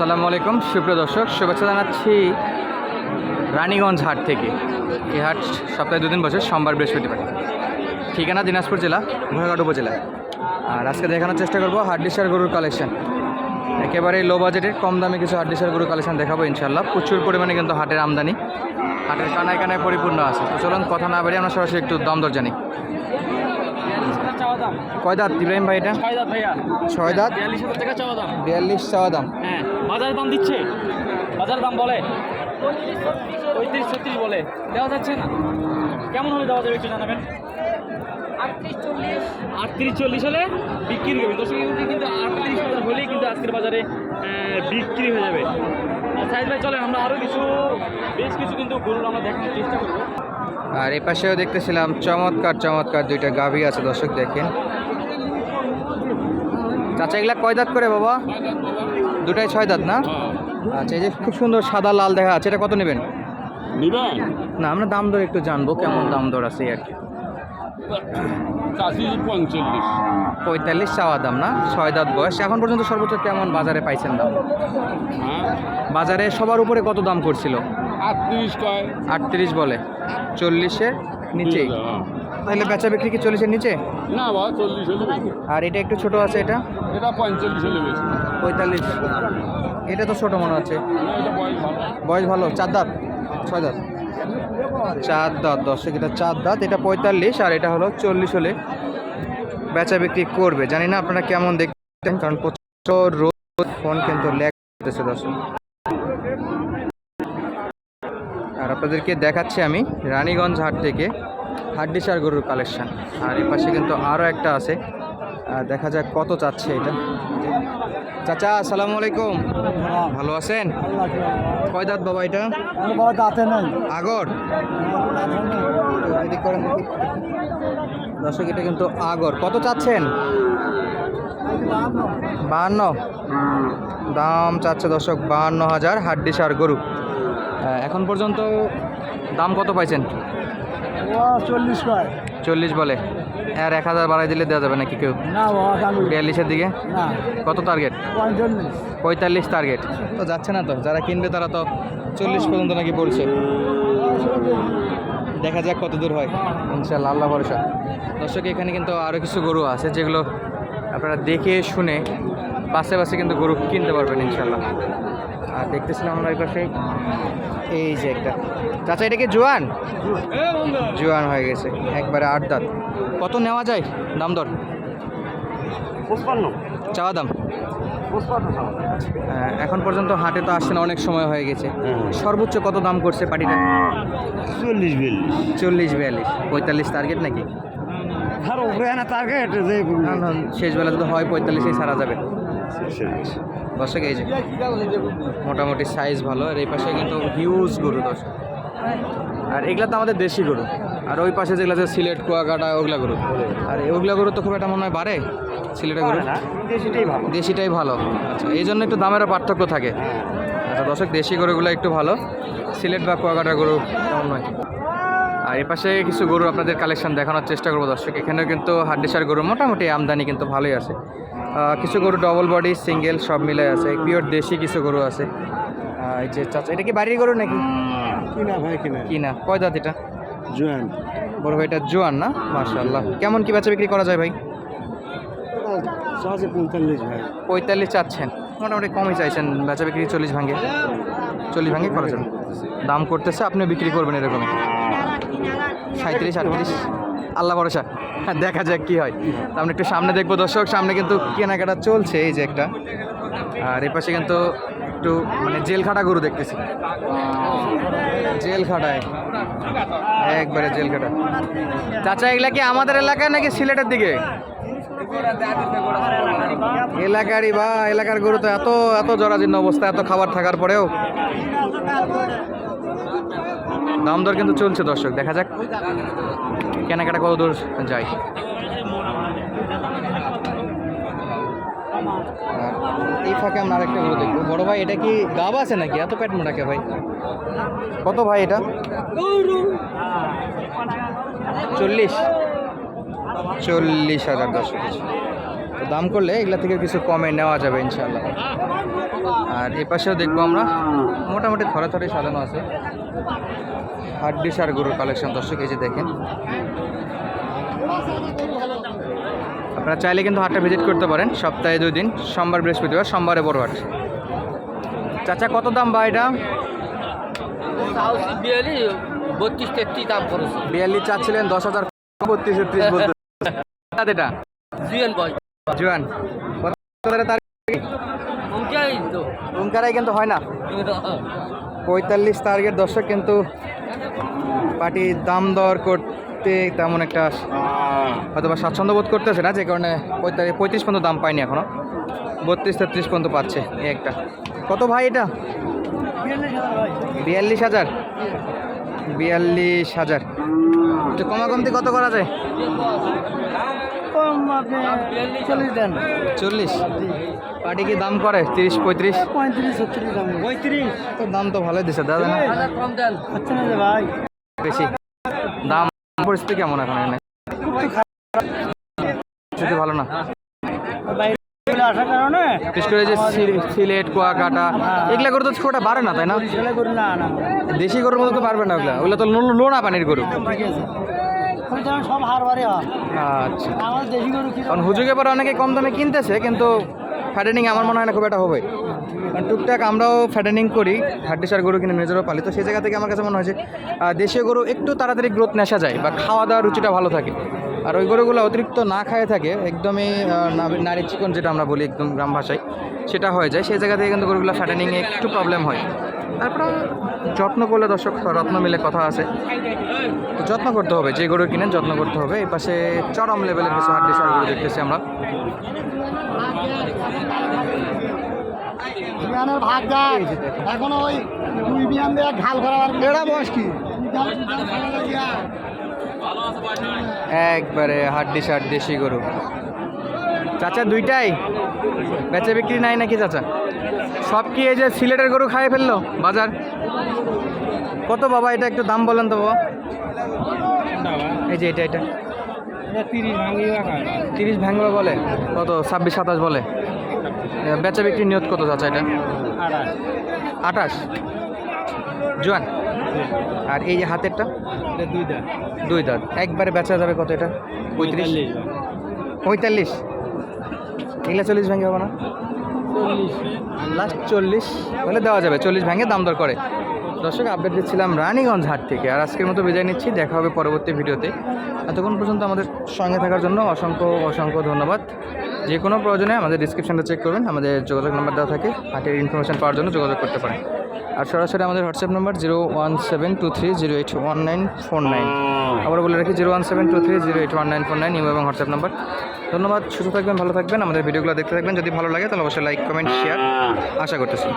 আসসালামু আলাইকুম সুপ্রিয় দর্শক শুভেচ্ছা জানাচ্ছি রানীগঞ্জ হাট থেকে। এই হাট সপ্তাহে দুদিন বসে সোমবার বৃহস্পতিবার। ঠিকানা দিনাজপুর জেলা ঘোড়াঘাট উপজেলা। আর আজকে দেখানোর চেষ্টা করব হাড্ডিসার গরুর কালেকশন একেবারে লো বাজেটের কম দামে কিছু হাড্ডিসার গরুর কালেকশন দেখাবো ইনশাল্লাহ প্রচুর পরিমাণে কিন্তু হাটের আমদানি হাটের কানায় কানায় পরিপূর্ণ আছে। তো চলুন কথা না বেরিয়ে আমরা সরাসরি একটু দম দর জানি। কয় দাঁত ইব্রাহিম ভাই এটা? ছয় দাঁত বিয়াল্লিশ টাকা চাওয়া দাম। বিয়াল্লিশ চাওয়া দাম। হ্যাঁ। বাজার দাম দিচ্ছে? বাজার দাম বলে? পঁয়ত্রিশ ছত্রিশ বলে। দেওয়া যাচ্ছে না। কেমন হলে দেওয়া যাবে একটু জানাবেন? আটত্রিশ চল্লিশ। হলে বিক্রি হবে। দর্শক এগুলো কিন্তু আটত্রিশ হাজার হলেই কিন্তু আজকের বাজারে বিক্রি হয়ে যাবে। সাইজ ভাই চলে আমরা আরও কিছু বেশ কিছু কিন্তু গরুর আমরা দেখানোর চেষ্টা করব। আর এই পাশেও দেখতেছিলাম চমৎকার চমৎকার দুইটা গাভী আছে দর্শক দেখেন। চাচা এগুলা কয় দাঁত করে বাবা? দুটাই ছয় দাঁত না? আচ্ছা এই যে খুব সুন্দর সাদা লাল দেখা আছে এটা কত নেবেন? নিবেন? না আমরা দাম দর একটু জানব কেমন দাম দর আছে আর কি। পঁয়তাল্লিশ চাওয়া দাম না? ছয় দাঁত বয়স। এখন পর্যন্ত সর্বোচ্চ কেমন বাজারে পাইছেন দাম? হ্যাঁ? বাজারে সবার উপরে কত দাম করছিল? আটত্রিশ আটত্রিশ বলে। চল্লিশের নিচেই। হ্যাঁ। তাহলে বেচা বিক্রি কি চল্লিশের নিচে? না বা চল্লিশ হলে আর এটা একটু ছোট আছে এটা? এটা পঁয়তাল্লিশ হলে বেশি পঁয়তাল্লিশ। এটা তো ছোট মনে হচ্ছে। বয়স ভালো? বয়স ভালো চার দাঁত? ছয় দাঁত? চার দাঁত দর্শক এটা চার দাঁত এটা পঁয়তাল্লিশ আর এটা হলো চল্লিশ হলে বেচা বিক্রি করবে। জানি না আপনারা কেমন দেখতেন কারণ প্রচুর রোদ ফোন কিন্তু ল্যাগ করতেছে দর্শক। আর আপনাদেরকে দেখাচ্ছি আমি রানীগঞ্জ হাট থেকে। হাড্ডিসার গরুর কালেকশন। আর এ পাশে কিন্তু আরও একটা আছে। দেখা যাক কত চাচ্ছে এটা। চাচা আসসালামু আলাইকুম। ভালো আছেন? কয় দাঁত বাবা এটা? দাঁতে নেই। আগর। দর্শক এটা কিন্তু আগর। কত চাচ্ছেন? বাহান্ন। দাম চাচ্ছে দর্শক বাহান্ন হাজার হাড্ডি সার গরু এখন পর্যন্ত দাম কত পাইছেন? চল্লিশ কয়? চল্লিশ বলে। আর এক হাজার বাড়াই দিলে দেওয়া যাবে নাকি কেউ? বিয়াল্লিশের দিকে? না। কত টার্গেট পঁয়তাল্লিশ। টার্গেট তো যাচ্ছে না তো? যারা কিনবে তারা তো চল্লিশ পর্যন্ত নাকি বলছে। দেখা যাক কত দূর হয়। ইনশাল্লাহ আল্লাহ ভরসা। দর্শক এখানে কিন্তু আরও কিছু গরু আছে যেগুলো আপনারা দেখে শুনে বাসে বাসে কিন্তু গরু কিনতে পারবেন ইনশাল্লাহ আর দেখতেছিলাম আমরা পাশে এই যে একটা। চাচা এটা কি জোয়ান? জোয়ান হয়ে গেছে একবারে আট দাঁত। কত নেওয়া যায় দাম দর? পঁচপান্ন। চাওয়া দাম? এখন পর্যন্ত হাটে তো আসছে না অনেক সময় হয়ে গেছে। সর্বোচ্চ কত দাম করছে পাটিটা? চল্লিশ বিয়াল্লিশ। চল্লিশ বিয়াল্লিশ। পঁয়তাল্লিশ টার্গেট নাকি? শেষ বেলা যদি হয় পঁয়তাল্লিশেই সারা যাবে। দর্শক এই যে মোটামুটি সাইজ ভালো আর এই পাশে কিন্তু হিউজ গরু দর্শক। আর এগুলা তো আমাদের দেশি গরু। আর ওই পাশে যেগুলো আছে সিলেট কুয়াকাটা ওগুলা গরু। আর ওগুলা গরু তো খুব একটা মনে হয় বাড়ে সিলেটের গরু? দেশিটাই ভালো। দেশিটাই ভালো। আচ্ছা এই জন্য একটু দামেরও পার্থক্য থাকে। আচ্ছা দর্শক দেশি গরুগুলো একটু ভালো। সিলেট বা কুয়াকাটার গরু তেমন নয়। আর এ পাশে কিছু গরু আপনাদের কালেকশন দেখানোর চেষ্টা করব দর্শক। এখানেও কিন্তু হাড্ডিসার গরু মোটামুটি আমদানি কিন্তু ভালোই আছে। কিছু গরু ডবল বডি সিঙ্গেল সব মিলে আছে। পিওর দেশি কিছু গরু আছে। এই যে চাচা এটা কি বাড়ির গরু নাকি? কিনা ভাই কিনা। কি না কয় দাঁত এটা? জোয়ান। বড় ভাই এটা জোয়ান না? মাশাল্লাহ কেমন কি বেচা বিক্রি করা যায় ভাই? পঁয়তাল্লিশ ভাই। পঁয়তাল্লিশ চাচ্ছেন। মোটামুটি কমই চাইছেন। বেচা বিক্রি চল্লিশ ভাঙে। চল্লিশ ভাঙে খরচ। দাম করতেছে আপনি বিক্রি করবেন এরকমই। সাঁত্রিশ আটত্রিশ। আল্লাহ ভরসা। হ্যাঁ দেখা যাক কি হয়। আমরা একটু সামনে দেখব দর্শক, সামনে কিন্তু কেনাকাটা চলছে, এই যে একটা। আর এই পাশে কিন্তু একটু মানে জেল খাটা গরু দেখতেছি। জেল খাটায় একবারে জেল খাটা চাচা, এগুলা কি আমাদের এলাকায় নাকি সিলেটের দিকে? এলাকারই বা, এলাকার গরু তো এত এত জরাজীর্ণ অবস্থা, এত খাবার থাকার পরেও। দাম দর কিন্তু চলছে দর্শক, দেখা যাক কেনাকাটা কত দূর যায়। এই ফাঁকে আমরা আরেকটা গরু দেখব। বড় ভাই, এটা কি গাব আছে নাকি? এত পেট মোটাকে ভাই। কত ভাই এটা? চল্লিশ। চল্লিশ হাজার দশ দাম করলে এগুলা থেকে কিছু কমে নেওয়া যাবে ইনশাল্লাহ আর এ পাশেও দেখব আমরা, মোটামুটি থরে থরে সাজানো আছে। হাড্ডি সার গরুর কালেকশন দর্শক এই যে দেখেন। আপনারা চাইলে কিন্তু হাটটা ভিজিট করতে পারেন। সপ্তাহে দুই দিন সোমবার বৃহস্পতিবার সোমবারে বড় হাট। চাচা কত দাম বা এটা? বত্রিশ তেত্রিশ দাম করেছে বিয়াল্লিশ চাচ্ছিলেন দশ হাজার বত্রিশ ত্রিশ বলতে এটা? জুয়েন বয় জুয়ান। তার কিন্তু হয় না। পঁয়তাল্লিশ টার্গেট দর্শক কিন্তু পার্টি দাম দর করতে তেমন একটা হয়তো বা স্বাচ্ছন্দ্য বোধ করতেছে না যে কারণে পঁয়তাল্লিশ পঁয়ত্রিশ পর্যন্ত দাম পায়নি এখনও বত্রিশ তেত্রিশ পর্যন্ত পাচ্ছে এই একটা। কত ভাই এটা? বিয়াল্লিশ হাজার। বিয়াল্লিশ হাজার। একটু কমাকমতি কত করা যায়? কম আপনি চল্লিশ দেন। চল্লিশ? পার্টি কি দাম করে? তিরিশ পঁয়ত্রিশ? পঁয়ত্রিশ ছত্রিশ দাম পঁয়ত্রিশ। তো দাম তো ভালোই দিছে দাদা না? কম দেন। হচ্ছে না ভাই। বেশি। দাম পরিস্থিতি কেমন এখন এখানে? পরিস্থিতি ভালো না? আসার কারণে বিশেষ করে যে সিলেট কুয়াকাটা এগুলা গরু তো ছোটা বাড়ে না তাই না? দেশি গরুর মতো তো পারবে না ওগুলা। ওগুলা তো লো- লোনা পানির গরু। সব হয়। আচ্ছা। আমার দেশি গরু কারণ হুজুগে পরে অনেকে কম দামে কিনতেছে কিন্তু ফ্যাটেনিং আমার মনে হয় না খুব একটা হবে। কারণ টুকটাক আমরাও ফ্যাটেনিং করি হাড্ডিসার গরু কিনে নিজেরও পালি। তো সেই জায়গা থেকে আমার কাছে মনে হয় যে দেশীয় গরু একটু তাড়াতাড়ি গ্রোথ নেশা যায় বা খাওয়া দাওয়ার রুচিটা ভালো থাকে। আর ওই গরুগুলো অতিরিক্ত না খায় থাকে একদমই নারী চিকন যেটা আমরা বলি একদম গ্রাম ভাষায় সেটা হয়ে যায়। সেই জায়গা থেকে কিন্তু গরুগুলো ফ্যাটেনিংয়ে একটু প্রবলেম হয়। তারপরে যত্ন করলে দর্শক রত্ন মিলে কথা আছে। যত্ন করতে হবে যে গরু কিনেন যত্ন করতে হবে। এই পাশে চরম লেভেলের কিছু হাড্ডি সার গরু দেখতেছি আমরা। বিয়ানের ভাগ যায় এখনও ওই দুই বিয়ান ঘাল এরা বয়স কি? একবারে হাড্ডি সার দেশি গরু। চাচা দুইটাই? বেচা বিক্রি নাই নাকি চাচা? সব কি এই যে সিলেটের গরু খাইয়ে ফেলল বাজার? কত বাবা এটা একটু দাম বলেন তো বাবা। এই যে এটা এটা। তিরিশ ভাঙি তিরিশ ভ্যাংবা বলে কত? ছাব্বিশ সাতাশ বলে। বেচা বিক্রি নিয়ত কত চাচা এটা? আঠাশ। জোয়ান? আর এই যে হাতেরটা? দুইটা দুই দাঁত। একবারে বেচা যাবে কত এটা? পঁয়ত্রিশ? পঁয়তাল্লিশ? এগুলা চল্লিশ ভেঙে হবে না? লাস্ট চল্লিশ হলে দেওয়া যাবে। চল্লিশ ভেঙে দাম দর করে। দর্শক আপডেট দিচ্ছিলাম রানীগঞ্জ হাট থেকে। আর আজকের মতো বিদায় নিচ্ছি। দেখা হবে পরবর্তী ভিডিওতে। এতক্ষণ পর্যন্ত আমাদের সঙ্গে থাকার জন্য অসংখ্য অসংখ্য ধন্যবাদ। যে কোনো প্রয়োজনে আমাদের ডিসক্রিপশনটা চেক করবেন। আমাদের যোগাযোগ নাম্বার দেওয়া থাকে। হাটের ইনফরমেশন পাওয়ার জন্য যোগাযোগ করতে পারেন। আর সরাসরি আমাদের WhatsApp number zero one seven two three zero eight one nine four nine আবার বলে রাখি zero one seven two three zero eight one nine four nine you এবং হোয়াটসঅ্যাপ নাম্বার ধন্যবাদ সুস্থ থাকবেন ভালো থাকবেন। আমাদের ভিডিওগুলো দেখতে থাকবেন। যদি ভালো লাগে তাহলে অবশ্যই লাইক কমেন্ট শেয়ার আশা করতেছি।